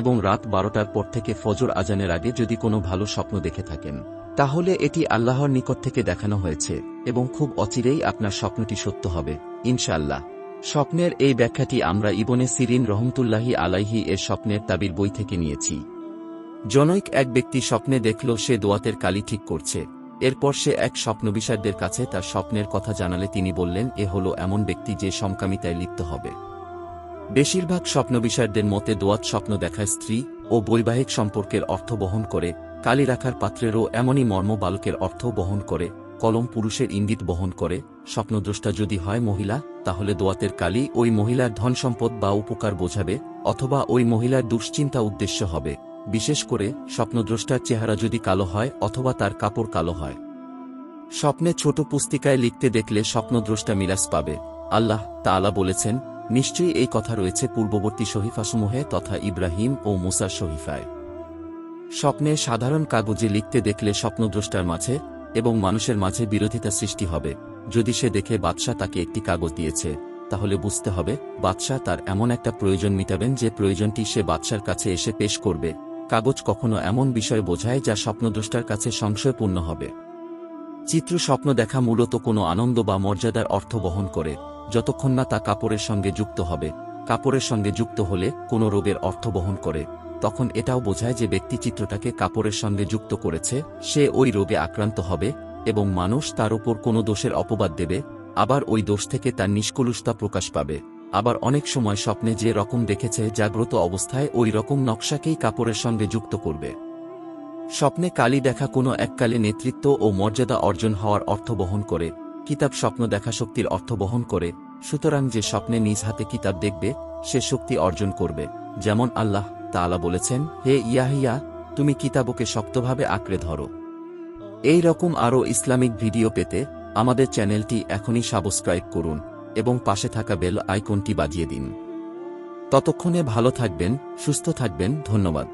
এবং রাত বারোটার পর থেকে ফজর আজানের আগে যদি কোনো ভালো স্বপ্ন দেখে থাকেন, তাহলে এটি আল্লাহর নিকট থেকে দেখানো হয়েছে এবং খুব অচিরেই আপনার স্বপ্নটি সত্য হবে, ইনশাআল্লাহ। স্বপ্নের এই ব্যাখ্যাটি আমরা ইবনে সিরিন রহমতুল্লাহি আলাইহি এর স্বপ্নের তাবির বই থেকে নিয়েছি। জনৈক এক ব্যক্তি স্বপ্নে দেখল সে দোয়াতের কালি ঠিক করছে, এরপর সে এক স্বপ্নবিশারদের কাছে তার স্বপ্নের কথা জানালে তিনি বললেন, এ হল এমন ব্যক্তি যে সমকামিতায় লিপ্ত হবে। বেশিরভাগ স্বপ্নবিশারদের মতে দোয়াত স্বপ্ন দেখায় স্ত্রী ও বৈবাহিক সম্পর্কের অর্থ বহন করে, কালি রাখার পাত্রেরও এমনই মর্ম বালকের অর্থ বহন করে, কলম পুরুষের ইঙ্গিত বহন করে, স্বপ্নদ্রষ্টা যদি হয় মহিলা, তাহলে দোয়াতের কালি ওই মহিলার ধন সম্পদ বা উপকার বোঝাবে অথবা ওই মহিলার দুশ্চিন্তা উদ্দেশ্য হবে। বিশেষ করে, স্বপ্নদ্রষ্টার চেহারা যদি কালো হয় অথবা তার কাপড় কালো হয়। স্বপ্নে ছোট পুস্তিকায় লিখতে দেখলে স্বপ্নদ্রষ্টা মিলাস পাবে। আল্লাহ তাআলা বলেছেন নিশ্চয়ই এই কথা রয়েছে পূর্ববর্তী শহীফাসমূহে তথা ইব্রাহিম ও মুসার শহীফায়। স্বপ্নে সাধারণ কাগজে লিখতে দেখলে স্বপ্নদ্রষ্টার মাঝে এবং মানুষের মাঝে বিরোধিতা সৃষ্টি হবে। যদি সে দেখে বাদশাহ তাকে একটি কাগজ দিয়েছে, তাহলে বুঝতে হবে বাদশাহ তার এমন একটা প্রয়োজন মিটাবেন যে প্রয়োজনটি সে বাদশার কাছে এসে পেশ করবে। কাগজ কখনো এমন বিষয় বোঝায় যা স্বপ্নদ্রষ্টার কাছে সংশয়পূর্ণ হবে। চিত্র স্বপ্ন দেখা মূলত কোনো আনন্দ বা মর্যাদার অর্থ বহন করে। যতক্ষণ না তা কাপড়ের সঙ্গে যুক্ত হবে, কাপড়ের সঙ্গে যুক্ত হলে কোনো রোগের অর্থ বহন করে, তখন এটাও বোঝায় যে ব্যক্তি চিত্রটাকে কাপড়ের সঙ্গে যুক্ত করেছে, সে ওই রোগে আক্রান্ত হবে, এবং মানুষ তার উপর কোনো দোষের অপবাদ দেবে, আবার ওই দোষ থেকে তার নিষ্কলুষতা প্রকাশ পাবে। আবার অনেক সময় স্বপ্নে যে রকম দেখেছে জাগ্রত অবস্থায় ওই রকম নকশাকেই কাপড়ের সঙ্গে যুক্ত করবে। স্বপ্নে কালি দেখা কোনো এককালে নেতৃত্ব ও মর্যাদা অর্জন হওয়ার অর্থ বহন করে কিতাব স্বপ্ন দেখা শক্তির অর্থ বহন করে, সুতরাং যে স্বপ্নে নিজ হাতে কিতাব দেখবে, সে শক্তি অর্জন করবে। যেমন আল্লাহ তাআলা বলেছেন, হে ইয়াহিয়া, তুমি কিতাবকে শক্তভাবে আঁকড়ে ধরো। এই রকম আরও ইসলামিক ভিডিও পেতে আমাদের চ্যানেলটি এখনই সাবস্ক্রাইব করুন এবং পাশে থাকা বেল আইকনটি বাজিয়ে দিন। ততক্ষণে ভালো থাকবেন, সুস্থ থাকবেন, ধন্যবাদ।